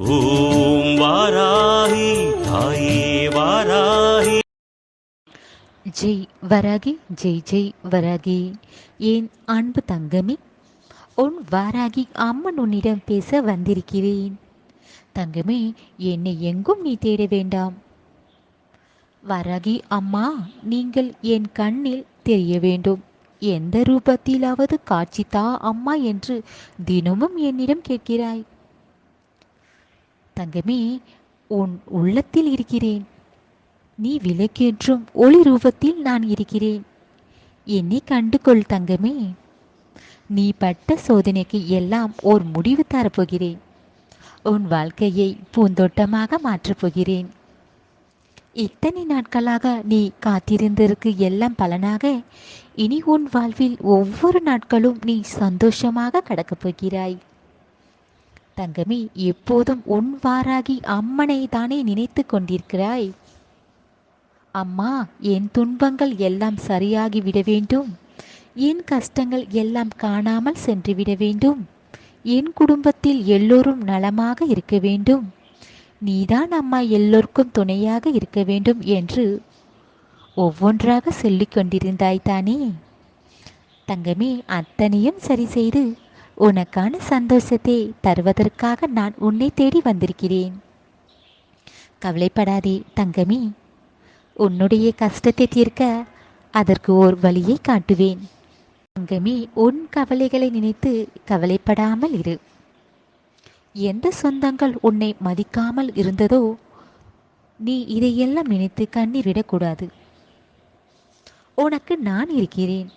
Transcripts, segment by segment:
ஓம் வாராகி தாயே வாராகி. ஜெய் வராகி ஜெய் ஜெய் வராகி. என் அன்பு தங்கமே உன் வாராகி அம்மன் உன்னிடம் பேச வந்திருக்கிறேன். தங்கமே என்னை எங்கும் நீ தேட வேண்டாம். வராகி அம்மா நீங்கள் என் கண்ணில் தெரிய வேண்டும். எந்த ரூபத்திலாவது காட்சி தா அம்மா என்று தினமும் என்னிடம் கேட்கிறாய். தங்கமே உன் உள்ளத்தில் இருக்கிறேன். நீ விளக்கேற்றும் ஒளி ரூபத்தில் நான் இருக்கிறேன். என்னை கண்டுகொள் தங்கமே. நீ பட்ட சோதனைக்கு எல்லாம் ஓர் முடிவு தரப்போகிறேன். உன் வாழ்க்கையை பூந்தோட்டமாக மாற்றப் போகிறேன். இத்தனை நாட்களாக நீ காத்திருந்ததற்கு எல்லாம் பலனாக இனி உன் வாழ்வில் ஒவ்வொரு நாட்களும் நீ சந்தோஷமாக கடக்கப் போகிறாய். தங்கமே எப்போதும் உன் வாராகி அம்மனை தானே நினைத்து கொண்டிருக்கிறாய்? அம்மா என் துன்பங்கள் எல்லாம் சரியாகி விட வேண்டும். என் கஷ்டங்கள் எல்லாம் காணாமல் சென்று விட வேண்டும். என் குடும்பத்தில் எல்லோரும் நலமாக இருக்க வேண்டும். நீதான் அம்மா எல்லோருக்கும் துணையாக இருக்க வேண்டும் என்று ஒவ்வொன்றாக சொல்லிக் கொண்டிருந்தாய்தானே தங்கமே அத்தனையும் சரி செய்து உனக்கான சந்தோஷத்தை தருவதற்காக நான் உன்னை தேடி வந்திருக்கிறேன். கவலைப்படாதே தங்கமி. உன்னுடைய கஷ்டத்தை தீர்க்க அதற்கு ஓர் வழியை காட்டுவேன். தங்கமே உன் கவலைகளை நினைத்து கவலைப்படாமல் இரு. எந்த சொந்தங்கள் உன்னை மதிக்காமல் இருந்ததோ நீ இதையெல்லாம் நினைத்து கண்ணீர் விடக்கூடாது உனக்கு நான் இருக்கிறேன்.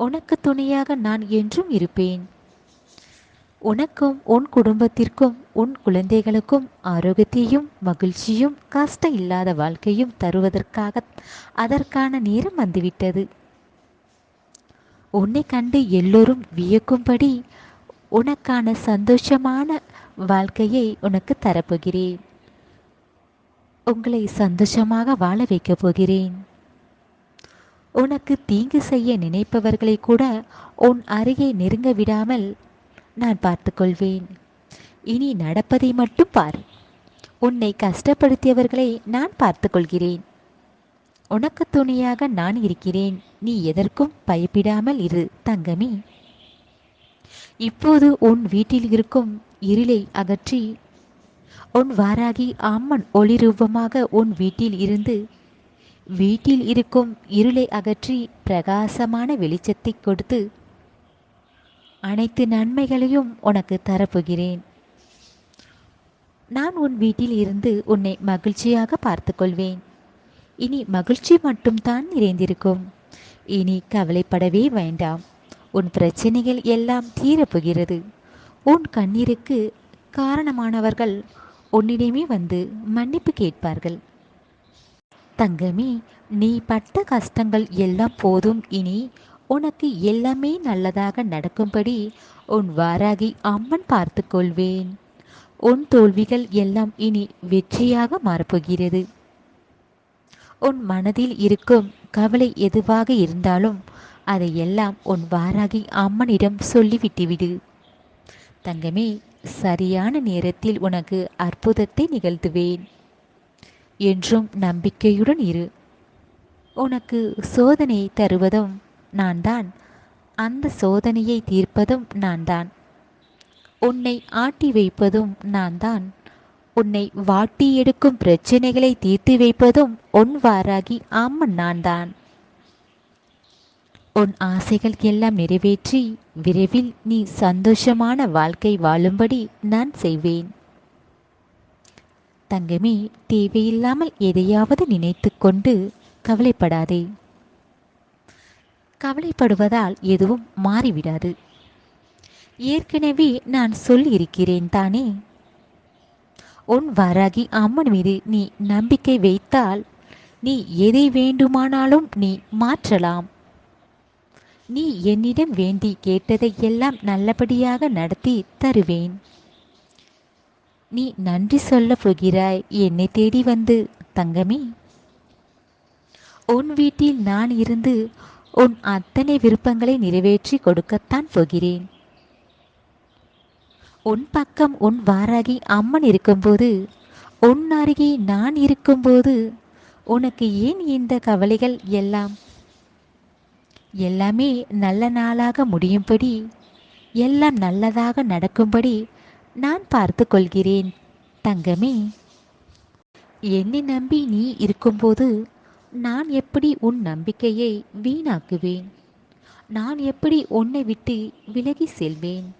உனக்கு துணையாக நான் என்றும் இருப்பேன். உனக்கும் உன் குடும்பத்திற்கும் உன் குழந்தைகளுக்கும் ஆரோக்கியத்தையும் மகிழ்ச்சியும் கஷ்டம் இல்லாத வாழ்க்கையும் தருவதற்காக அதற்கான நேரம் வந்துவிட்டது. உன்னை கண்டு எல்லோரும் வியக்கும்படி உனக்கான சந்தோஷமான வாழ்க்கையை உனக்கு தரப்போகிறேன். உங்களை சந்தோஷமாக வாழ வைக்கப் போகிறேன். உனக்கு தீங்கு செய்ய நினைப்பவர்களை கூட உன் அருகே நெருங்க விடாமல் நான் பார்த்துக்கொள்வேன். இனி நடப்பதை மட்டும் பார். உன்னை கஷ்டப்படுத்தியவர்களை நான் பார்த்துக்கொள்கிறேன். உனக்கு துணையாக நான் இருக்கிறேன். நீ எதற்கும் பயப்படாமல் இரு தங்கமே. இப்போது உன் வீட்டில் இருக்கும் இருளை அகற்றி உன் வாராகி அம்மன் ஒளி ரூபமாக உன் வீட்டில் இருந்து வீட்டில் இருக்கும் இருளை அகற்றி பிரகாசமான வெளிச்சத்தை கொடுத்து அனைத்து நன்மைகளையும் உனக்கு தரப்போகிறேன். நான் உன் வீட்டில் இருந்து உன்னை மகிழ்ச்சியாக பார்த்துக்கொள்வேன். இனி மகிழ்ச்சி மட்டும்தான் நிறைந்திருக்கும். இனி கவலைப்படவே வேண்டாம். உன் பிரச்சனைகள் எல்லாம் தீரப்போகிறது. உன் கண்ணீருக்கு காரணமானவர்கள் உன்னிடமே வந்து மன்னிப்பு கேட்பார்கள். தங்கமே நீ பட்ட கஷ்டங்கள் எல்லாம் போதும். இனி உனக்கு எல்லாமே நல்லதாக நடக்கும்படி உன் வாராகி அம்மன் பார்த்து கொள்வேன் உன் தோல்விகள் எல்லாம் இனி வெற்றியாக மாறப்போகிறது. உன் மனதில் இருக்கும் கவலை எதுவாக இருந்தாலும் அதையெல்லாம் உன் வாராகி அம்மனிடம் சொல்லிவிட்டுவிடு. தங்கமே சரியான நேரத்தில் உனக்கு அற்புதத்தை நிகழ்த்துவேன். என்றும் நம்பிக்கையுடன் இரு. உனக்கு சோதனை தருவதும் நான் தான் அந்த சோதனையை தீர்ப்பதும் நான் தான் உன்னை ஆட்டி வைப்பதும் நான் தான் உன்னை வாட்டி எடுக்கும் பிரச்சனைகளை தீர்த்து வைப்பதும் உன் வாராகி அம்மன் நான் தான் உன் ஆசைகள் எல்லாம் நிறைவேற்றி விரைவில் நீ சந்தோஷமான வாழ்க்கை வாழும்படி நான் செய்வேன். தங்கமே தேவையில்லாமல் எதையாவது நினைத்து கொண்டு கவலைப்படாதே. கவலைப்படுவதால் எதுவும் மாறிவிடாது. ஏற்கனவே நான் சொல்லியிருக்கிறேன் தானே? உன் வராகி அம்மன் மீது நீ நம்பிக்கை வைத்தால் நீ எதை வேண்டுமானாலும் நீ மாற்றலாம். நீ என்னிடம் வேண்டி கேட்டதை எல்லாம் நல்லபடியாக நடத்தி தருவேன். நீ நன்றி சொல்லப் போகிறாய் என்னை தேடி வந்து தங்கமே. உன் வீட்டில் நான் இருந்து உன் அத்தனை விருப்பங்களை நிறைவேற்றி கொடுக்கத்தான் போகிறேன். உன் பக்கம் உன் வாராகி அம்மன் இருக்கும்போது உன் அருகே நான் இருக்கும்போது உனக்கு ஏன் இந்த கவலைகள் எல்லாம்? எல்லாமே நல்ல நாளாக முடியும்படி எல்லாம் நல்லதாக நடக்கும்படி நான் பார்த்து கொள்கிறேன் தங்கமே. என்னை நம்பி நீ இருக்கும்போது நான் எப்படி உன் நம்பிக்கையை வீணாக்குவேன்? நான் எப்படி உன்னை விட்டு விலகி செல்வேன்?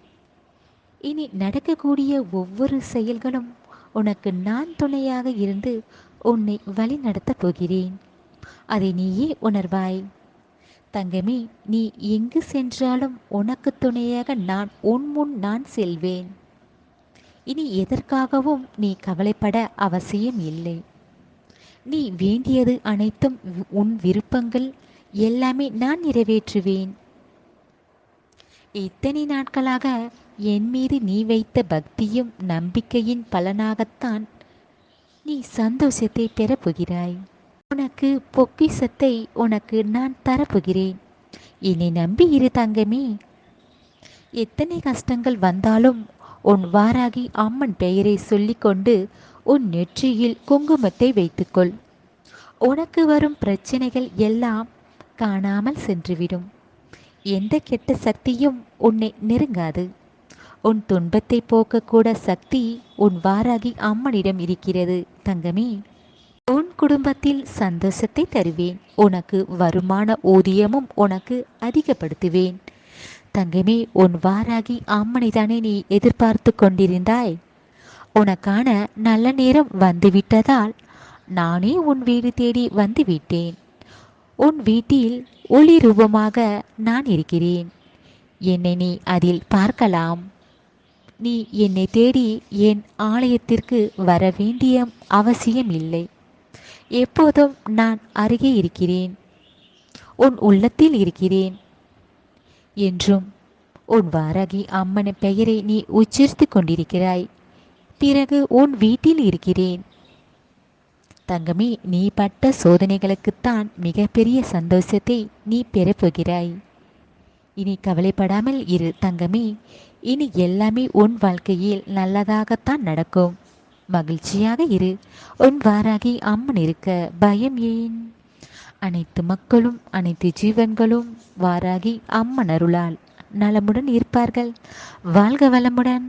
இனி நடக்கக்கூடிய ஒவ்வொரு செயல்களும் உனக்கு நான் துணையாக இருந்து உன்னை வழி நடத்தப் போகிறேன். அதை நீயே உணர்வாய். தங்கமே நீ எங்கு சென்றாலும் உனக்கு துணையாக நான் உன் முன் நான் செல்வேன். இனி எதற்காகவும் நீ கவலைப்பட அவசியம் இல்லை. நீ வேண்டியது அனைத்தும் உன் விருப்பங்கள் எல்லாமே நான் நிறைவேற்றுவேன். இத்தனை நாட்களாக என் மீது நீ வைத்த பக்தியும் நம்பிக்கையின் பலனாகத்தான் நீ சந்தோஷத்தை பெறப்போகிறாய். உனக்கு பொக்கிஷத்தை உனக்கு நான் தரப்போகிறேன். என்னை நம்பி இரு தங்கமே. எத்தனை கஷ்டங்கள் வந்தாலும் உன் வாராகி அம்மன் பெயரை சொல்லிக்கொண்டு உன் நெற்றியில் குங்குமத்தை வைத்துக்கொள். உனக்கு வரும் பிரச்சனைகள் எல்லாம் காணாமல் சென்றுவிடும். எந்த கெட்ட சக்தியும் உன்னை நெருங்காது. உன் துன்பத்தை போக்கக்கூட சக்தி உன் வாராகி அம்மனிடம் இருக்கிறது தங்கமே. உன் குடும்பத்தில் சந்தோஷத்தை தருவேன். உனக்கு வருமான ஊதியமும் உனக்கு அதிகப்படுத்துவேன். தங்கமே உன் வாராகி அம்மனை தானே நீ எதிர்பார்த்து கொண்டிருந்தாய்? உனக்கான நல்ல நேரம் வந்துவிட்டதால் நானே உன் வீடு தேடி வந்துவிட்டேன். உன் வீட்டில் ஒளி ரூபமாக நான் இருக்கிறேன். என்னை நீ அதில் பார்க்கலாம். நீ என்னை தேடி என் ஆலயத்திற்கு வர வேண்டிய அவசியம் இல்லை எப்போதும் நான் அருகே இருக்கிறேன். உன் உள்ளத்தில் இருக்கிறேன். என்றும் உன் வாரகி அம்மன் பெயரை நீ உச்சரித்து கொண்டிருக்கிறாய். பிறகு உன் வீட்டில் இருக்கிறேன். தங்கமே நீ பட்ட சோதனைகளுக்குத்தான் மிகப்பெரிய சந்தோஷத்தை நீ பெறப்போகிறாய். இனி கவலைப்படாமல் இரு தங்கமே இனி எல்லாமே உன் வாழ்க்கையில் நல்லதாகத்தான் நடக்கும். மகிழ்ச்சியாக இரு உன் வாராகி அம்மன் இருக்க பயம் ஏன்? அனைத்து மக்களும் அனைத்து ஜீவன்களும் வாராகி அம்மன் அருளால் நலமுடன் இருப்பார்கள். வாழ்க வளமுடன்.